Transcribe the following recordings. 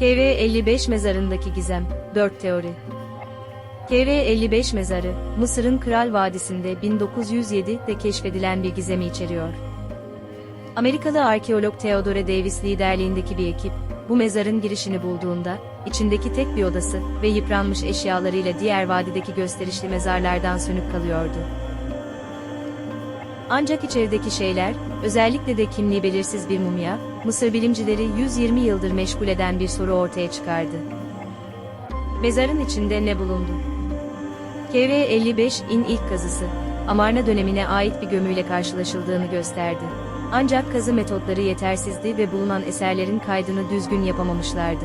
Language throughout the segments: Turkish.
KV-55 mezarındaki gizem, 4 teori. KV-55 mezarı, Mısır'ın Kral Vadisi'nde 1907'de keşfedilen bir gizemi içeriyor. Amerikalı arkeolog Theodore Davis liderliğindeki bir ekip, bu mezarın girişini bulduğunda, içindeki tek bir odası ve yıpranmış eşyalarıyla diğer vadideki gösterişli mezarlardan sönük kalıyordu. Ancak içerideki şeyler, özellikle de kimliği belirsiz bir mumya, Mısır bilimcileri 120 yıldır meşgul eden bir soru ortaya çıkardı. Mezarın içinde ne bulundu? KV-55'in ilk kazısı, Amarna dönemine ait bir gömüyle karşılaşıldığını gösterdi. Ancak kazı metotları yetersizdi ve bulunan eserlerin kaydını düzgün yapamamışlardı.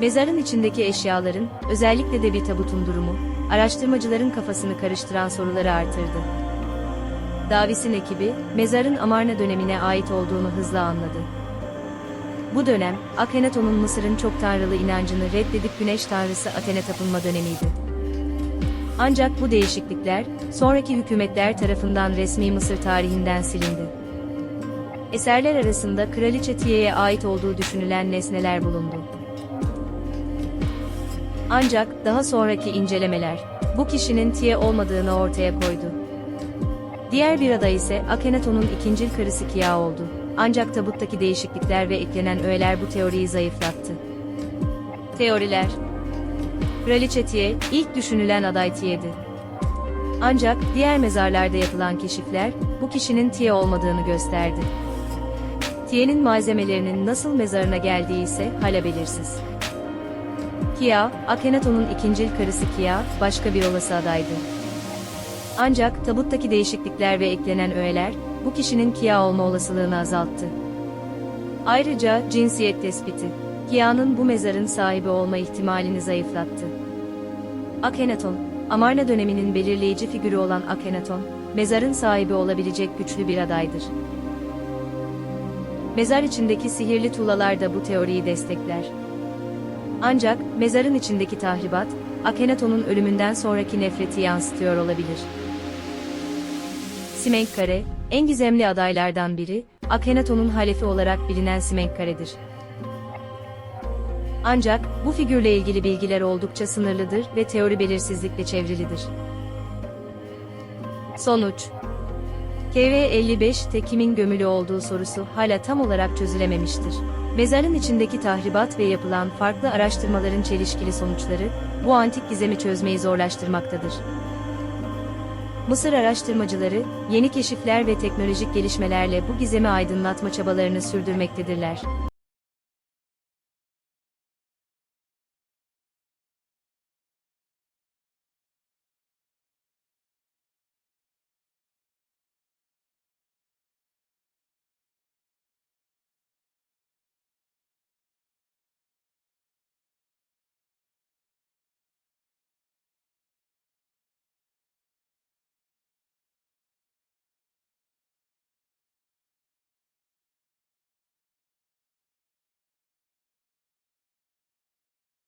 Mezarın içindeki eşyaların, özellikle de bir tabutun durumu, araştırmacıların kafasını karıştıran soruları artırdı. Davis'in ekibi, mezarın Amarna dönemine ait olduğunu hızla anladı. Bu dönem, Akhenaton'un Mısır'ın çok tanrılı inancını reddedip güneş tanrısı Athena tapınma dönemiydi. Ancak bu değişiklikler, sonraki hükümetler tarafından resmi Mısır tarihinden silindi. Eserler arasında Kraliçe Tiye'ye ait olduğu düşünülen nesneler bulundu. Ancak daha sonraki incelemeler, bu kişinin Tiye olmadığını ortaya koydu. Diğer bir aday ise Akhenaton'un ikincil karısı Kia oldu. Ancak tabuttaki değişiklikler ve eklenen öğeler bu teoriyi zayıflattı. Teoriler Kraliçe ilk düşünülen aday Tiye'di. Ancak diğer mezarlarda yapılan keşifler, bu kişinin Tiye olmadığını gösterdi. Tiye'nin malzemelerinin nasıl mezarına geldiği ise hala belirsiz. Kia, Akhenaton'un ikincil karısı Kia, başka bir olası adaydı. Ancak tabuttaki değişiklikler ve eklenen öğeler, bu kişinin Kia olma olasılığını azalttı. Ayrıca cinsiyet tespiti, Kia'nın bu mezarın sahibi olma ihtimalini zayıflattı. Akhenaton, Amarna döneminin belirleyici figürü olan Akhenaton, mezarın sahibi olabilecek güçlü bir adaydır. Mezar içindeki sihirli tuğlalar da bu teoriyi destekler. Ancak, mezarın içindeki tahribat, Akhenaton'un ölümünden sonraki nefreti yansıtıyor olabilir. Simenkkare, en gizemli adaylardan biri, Akhenaton'un halefi olarak bilinen Simenkkare'dir. Ancak, bu figürle ilgili bilgiler oldukça sınırlıdır ve teori belirsizlikle çevrilidir. Sonuç KV-55'te kimin gömülü olduğu sorusu hala tam olarak çözülememiştir. Mezarın içindeki tahribat ve yapılan farklı araştırmaların çelişkili sonuçları, bu antik gizemi çözmeyi zorlaştırmaktadır. Mısır araştırmacıları, yeni keşifler ve teknolojik gelişmelerle bu gizemi aydınlatma çabalarını sürdürmektedirler.